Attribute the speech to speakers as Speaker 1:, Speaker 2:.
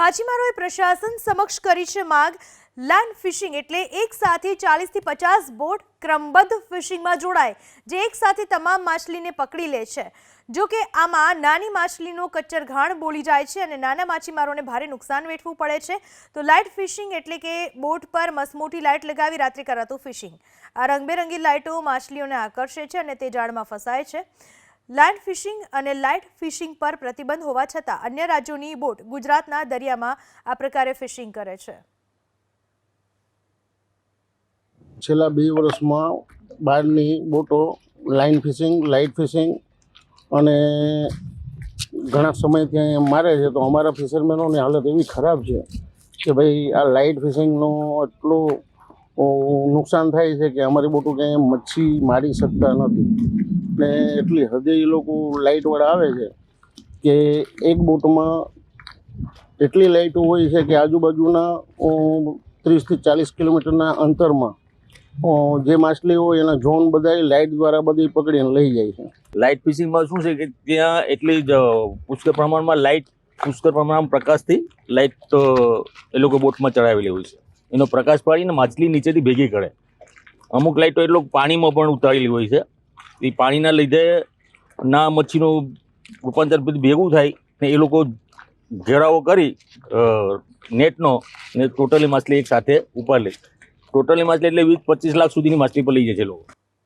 Speaker 1: માછીમારોએ પ્રશાસન સમક્ષ કરી છે માંગ. લેન્ડ ફિશિંગ એટલે એક સાથે ચાલીસથી પચાસ બોટ ક્રમબદ્ધ ફિશિંગમાં જોડાય, જે એક સાથે તમામ માછલીને પકડી લે છે. જો કે આમાં નાની માછલીનો કચ્ચર ઘાણ બોલી જાય છે અને નાના માછીમારોને ભારે નુકસાન વેઠવું પડે છે. તો લાઇટ ફિશિંગ એટલે કે બોટ પર મસમોટી લાઇટ લગાવી રાત્રે કરાતું ફિશિંગ. આ રંગબેરંગી લાઇટો માછલીઓને આકર્ષે છે અને તે જાળમાં ફસાય છે. લેન્ડ ફિશિંગ અને લાઇટ ફિશિંગ પર પ્રતિબંધ હોવા છતાં અન્ય રાજ્યોની બોટ ગુજરાતના દરિયામાં આ પ્રકારે ફિશિંગ કરે છે.
Speaker 2: છેલ્લા બે વર્ષમાં બહારની બોટો લાઇન ફિશિંગ, લાઇટ ફિશિંગ અને ઘણા સમયથી અહીંયા મારે છે, તો અમારા ફિશરમેનોની હાલત એવી ખરાબ છે કે ભાઈ આ લાઇટ ફિશિંગનો એટલું નુકસાન થાય છે કે અમારી બોટો ક્યાંય મચ્છી મારી શકતા નથી. ને એટલી હદે એ લોકો લાઇટવાળા આવે છે કે એક બોટમાં એટલી લાઇટો હોય છે કે આજુબાજુના ત્રીસથી ચાલીસ કિલોમીટરના અંતરમાં જે માછલી હોય એના ઝોન બધા લાઇટ દ્વારા બધી પકડીને લઈ જાય છે.
Speaker 3: લાઇટ ફિશિંગમાં શું છે કે ત્યાં એટલી જ પુષ્કળ પ્રમાણમાં લાઇટ પુષ્કળ પ્રમાણમાં પ્રકાશથી લાઇટ એ લોકો બોટમાં ચડાવેલી હોય છે. એનો પ્રકાશ પાડીને માછલી નીચેથી ભેગી કરે. અમુક લાઇટો એટલો પાણીમાં પણ ઉતારેલી હોય છે. એ પાણીના લીધે ના મચ્છીનું રૂપાંતર બધું ભેગું થાય ને એ લોકો ઘેરાવો કરી નેટનો ને ટોટલી માછલી એક સાથે ઉપાડી લે. ટોટલી માછલી એટલે વીસ પચીસ લાખ સુધીની માછલી પર લઈ જાય છે લોકો.